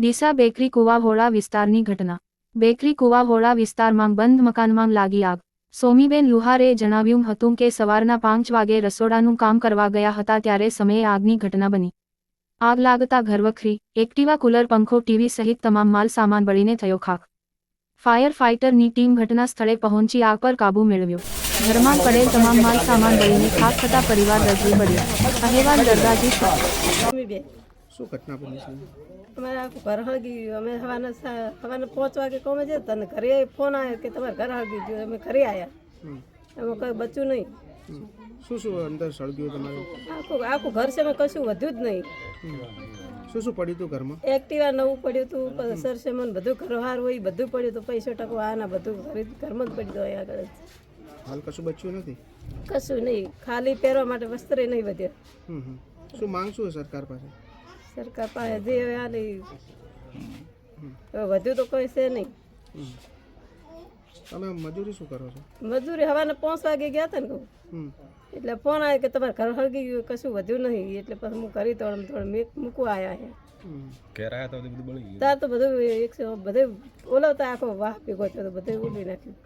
Deesa bakery કુવાહોળા વિસ્તારની ઘટના. Bakery કુવાહોળા વિસ્તારમાં બંધ મકાનમાં લાગી આગ. સોમીબેન લુહારે જણાવ્યું હતું કે સવારના પાંચ વાગે રસોડાનું કામ કરવા ગયા હતા ત્યારે સમયે આગની ઘટના બની. આગ લાગતા ઘરવખરી એક્ટિવા કુલર પંખો ટીવી સહિત તમામ માલ સામાન બળીને થયો ખાખ. ફાયર ફાઇટરની ટીમ ઘટના સ્થળે પહોંચી આગ પર કાબૂ મેળવ્યો. ઘરમાં પડેલ તમામ માલ સામાન બળીને ખાખ થતા પરિવાર દર્દી પડ્યો અહેવાલ દરગાજી શું ઘટના બની છે? અમારે આખું ઘર હળગી ગયું. અમે સવારના સવારના પાંચ વાગે કોમે જતા તને ઘરે ફોન આવ્યો કે તમારે ઘર હળગી ગયું. અમે ઘરે આવ્યા એમાં કંઈ બચ્યું નહીં. શું શું અંદર સળગ્યું તમારું? આખું આખું ઘર છે કશું વધ્યું જ નહીં. શું શું પડ્યું હતું ઘરમાં? એક્ટિવા નવું પડ્યું હતું પછી સરસેમન બધું ઘરવાર હોય બધું પડ્યું હતું પૈસો ટકો આના બધું ઘરે ઘરમાં જ પડ્યું હતું આગળ હાલ કશું બચ્યું નથી? કશું નહીં. ખાલી પહેરવા માટે વસ્ત્ર નહીં વધ્યા. શું માંગ શું સરકાર પાસે? સરકાર પાસે જે હવે આ નહીં હવે વધ્યું તો કોઈ છે નહીં. તમે મજૂરી શું કરો છો? મજૂરી હવાના પાંચ વાગે ગયા હતા ને કહું. એટલે ફોન આવ્યો કે તમારે ઘર હળગી ગયું કશું વધ્યું નહીં. એટલે પછી હું કરી તો થોડું મેં મૂકવા આવ્યા છે. તાર તો બધું એકસો બધું ઓલવતા આખો વાહ ભેગો થયો તો બધું ઉડી નાખ્યું.